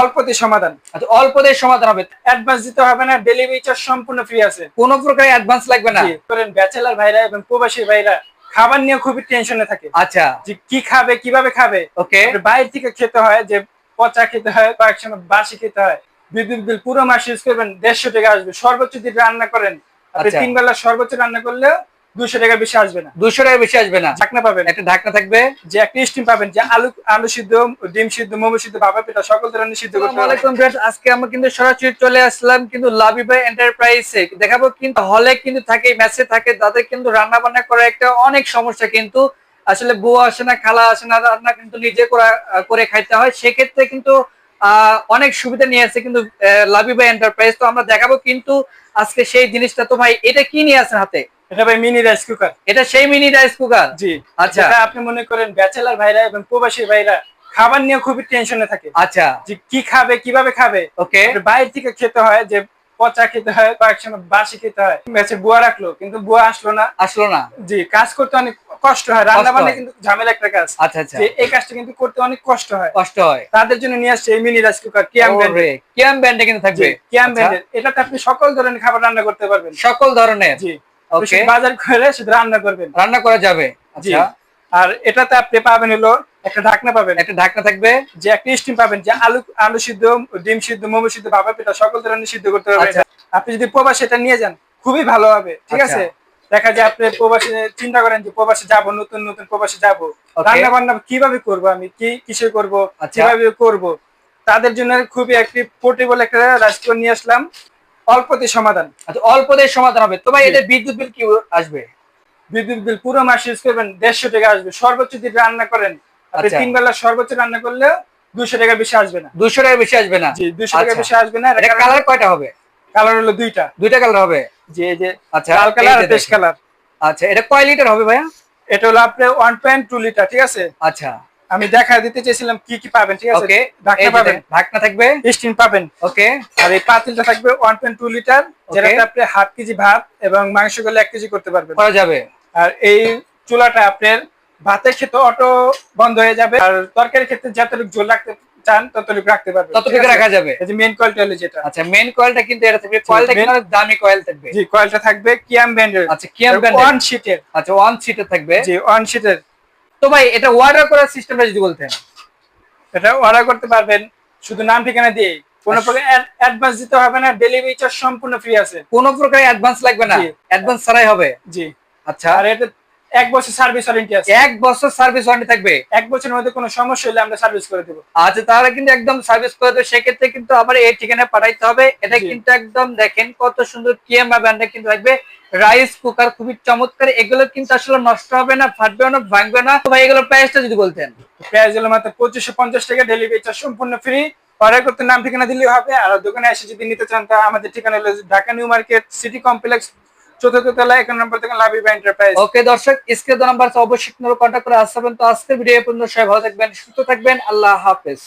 অল্পতে সমাধান। আচ্ছা অল্পদের সমাধান হবে। অ্যাডভান্স দিতে হবে না ডেলিভারি চার্জ সম্পূর্ণ ফ্রি আছে। কোনো প্রকার অ্যাডভান্স লাগবে না। করেন ব্যাচেলার ভাইরা এবং প্রবাসী ভাইরা খাবার নিয়ে খুবই টেনশনে থাকে। আচ্ছা। যে কি খাবে কীভাবে খাবে? ওকে বাইরে থেকে খেতে হয় যে পচা খেতে হয় কয়েক সময় বাসি খেতে হয়। বিদ্যুৎ বিল পুরো মাস ইউজ করবেন দেড়শো টাকা আসবে। সর্বোচ্চ যদি রান্না করেন আচ্ছা। তিন বেলা সর্বোচ্চ রান্না করলেও দুশো টাকা বেশি আসবে না। টাকা বেশি আসবে না। ঢাকনা পাবেন। একটা ঢাকনা থাকবে। যে একটা স্টিম পাবেন যে আলু আলু সিদ্ধ ডিম সিদ্ধ মোমো সিদ্ধ ভাপা পিঠা সকল ধরনের সিদ্ধ করতে পারবেন। আলাইকুম ভিউয়ার্স আজকে আমরা কিন্তু সরাসরি চলে আসলাম কিন্তু এন্টারপ্রাইজে দেখাবো কিন্তু হলে কিন্তু থাকে মেসে থাকে তাদের কিন্তু রান্না বান্না করা একটা অনেক সমস্যা কিন্তু আসলে বউ আসে না খালা আসে না রান্না কিন্তু নিজে করা করে খাইতে হয়। সেক্ষেত্রে কিন্তু আহ, অনেক সুবিধা নিয়ে আসছে কিন্তু লাভি লাভিবাই এন্টারপ্রাইজ তো আমরা দেখাবো কিন্তু আজকে সেই জিনিসটা। তো ভাই এটা কি নিয়ে আছেন হাতে? এটা ভাই মিনি রাইস কুকার এটা সেই মিনি রাইস কুকার জি। আচ্ছা। আপনি মনে করেন ব্যাচেলার ভাইরা এবং প্রবাসী ভাইরা খাবার নিয়ে খুবই টেনশনে থাকে। আচ্ছা। যে কি খাবে কীভাবে খাবে? ওকে। বাইরে থেকে খেতে হয় যে পচা খেতে হয় কয়েক সময় বাসি খেতে হয়। ম্যাচে বুয়া রাখল কিন্তু বুয়া আসলো না। আসলো না। জি কাজ করতে অনেক কষ্ট হয়। রান্না বান্না কিন্তু ঝামেলা একটা কাজ। আচ্ছা আচ্ছা। এই কাজটা কিন্তু করতে অনেক কষ্ট হয়। কষ্ট হয়। তাদের জন্য নিয়ে আসছে মিনি রাইস কুকার কিয়াম ব্র্যান্ডের কিয়াম ব্যান্ডে কিন্তু থাকবে। কিয়াম আচ্ছা, এটাতে আপনি সকল ধরনের খাবার রান্না করতে পারবেন। সকল ধরনের? জি। বাজার করে শুধু রান্না করবেন। রান্না করা যাবে। আচ্ছা। আর এটাতে আপনি পাবেন হলো একটা ঢাকনা পাবেন। একটা ঢাকনা থাকবে। যে একটা স্টিম পাবেন যে আলু আলু সিদ্ধ ডিম সিদ্ধ মোমো সিদ্ধ ভাপা পিঠা সকল ধরনের সিদ্ধ করতে পারবেন। আচ্ছা। আপনি যদি প্রবাসে এটা নিয়ে যান খুবই ভালো হবে ঠিক আচ্ছা। আছে? দেখা যায় আপনি প্রবাসে চিন্তা করেন যে প্রবাসে যাব নতুন নতুন প্রবাসে যাব. রান্না বান্না কীভাবে করব আমি? কি কিসে করব? আচ্ছা। কীভাবে করব? তাদের জন্য খুবই একটি পোর্টেবল একটা রাইস নিয়ে আসলাম। অল্পতে সমাধান। আচ্ছা অল্পদের সমাধান হবে। তো ভাই জি। এটা বিদ্যুৎ বিল কি আসবে? বিদ্যুৎ বিল পুরো মাস ইউজ করবেন দেড়শো টাকা আসবে। সর্বোচ্চ যদি রান্না করেন আপনি আচ্ছা। তিন বেলা সর্বোচ্চ রান্না করলেও দুশো টাকা বেশি আসবে না। দুশো টাকা বেশি আসবে না? জি দুশো টাকা আচ্ছা। বেশি আসবে না। কালার কয়টা হবে? কালার হলো দুইটা। দুইটা কালার হবে? যে যে আচ্ছা লাল কালার আর বেশ কালার আচ্ছা এটা কয় লিটার হবে ভাইয়া? এটা হলো আপনার ওয়ান পয়েন্ট টু লিটার ঠিক আছে? আচ্ছা। আমি দেখা দিতে চেয়েছিলাম কি কি পাবেন ঠিক আছে? ঢাকনা পাবেন। ঢাকনা থাকবে। স্টিম পাবেন। ওকে আর এই পাতিলটা থাকবে ওয়ান পয়েন্ট টু লিটার যেটাতে আপনি হাফ কেজি ভাত এবং মাংস করলে এক কেজি করতে পারবেন। করা যাবে। আর এই চুলাটা আপনার ভাতের ক্ষেত্রে অটো বন্ধ হয়ে যাবে। আর তরকারির ক্ষেত্রে যতটুকু ঝোল রাখতে চান ততটুকু রাখতে পারবেন। ততটুকু রাখা যাবে। এই যে মেন কয়েলটা হলো যেটা। আচ্ছা মেন কয়েলটা কিন্তু এটা থাকবে। কয়েলটা কিন্তু অনেক দামি কয়েল থাকবে। জি কয়েলটা থাকবে কিয়াম ব্র্যান্ডের আচ্ছা কিয়াম ওয়ান ব্র্যান্ড শিটের আচ্ছা ওয়ান সিটার থাকবে। জি ওয়ান শিটের তো ভাই এটা অর্ডার করার সিস্টেমটা যদি বলতেন। এটা অর্ডার করতে পারবেন শুধু নাম ঠিকানা দিয়ে। কোনো আচ্ছা। প্রকার অ্যাডভান্স দিতে হবে না ডেলিভারি চার্জ সম্পূর্ণ ফ্রি আছে। কোনো প্রকার অ্যাডভান্স লাগবে না। অ্যাডভান্স ছাড়াই হবে। জি। আচ্ছা। আর এটা এক বছর সার্ভিস ওয়ারেন্টি আছে। এক বছর সার্ভিস ওয়ারেন্টি থাকবে? এক বছরের মধ্যে কোনো সমস্যা হলে আমরা সার্ভিস করে দেবো। আচ্ছা তাহলে কিন্তু একদম সার্ভিস করে দেবে। সেক্ষেত্রে কিন্তু আবার এই ঠিকানায় পাঠাইতে হবে। এটা কিন্তু একদম দেখেন কত সুন্দর ব্র্যান্ডে কিন্তু থাকবে। রাইস কুকার খুবই চমৎকার। এগুলো কিন্তু আসলে নষ্ট হবে না ফাটবে না ভাঙবে না। তো ভাই এগুলোর প্রাইসটা যদি বলতেন। প্রাইস হলো মাত্র পঁচিশশো পঞ্চাশ টাকা। ডেলিভারি চার্জ সম্পূর্ণ ফ্রি অর্ডার করতে নাম ঠিকানা দিলেই হবে। আর দোকানে এসে যদি নিতে চান তা আমাদের ঠিকানা হলো Dhaka new market city complex চতুর্থ তলায় এক নম্বর থেকে লাভিবা এন্টারপ্রাইজ ওকে দর্শক, স্ক্রিন নাম্বার অবশ্যই কন্ট্যাক্ট করে আসবেন তো আজকের ভিডিও পর্যন্ত। সবাই ভালো থাকবেন, সুস্থ থাকবেন। আল্লাহ হাফেজ।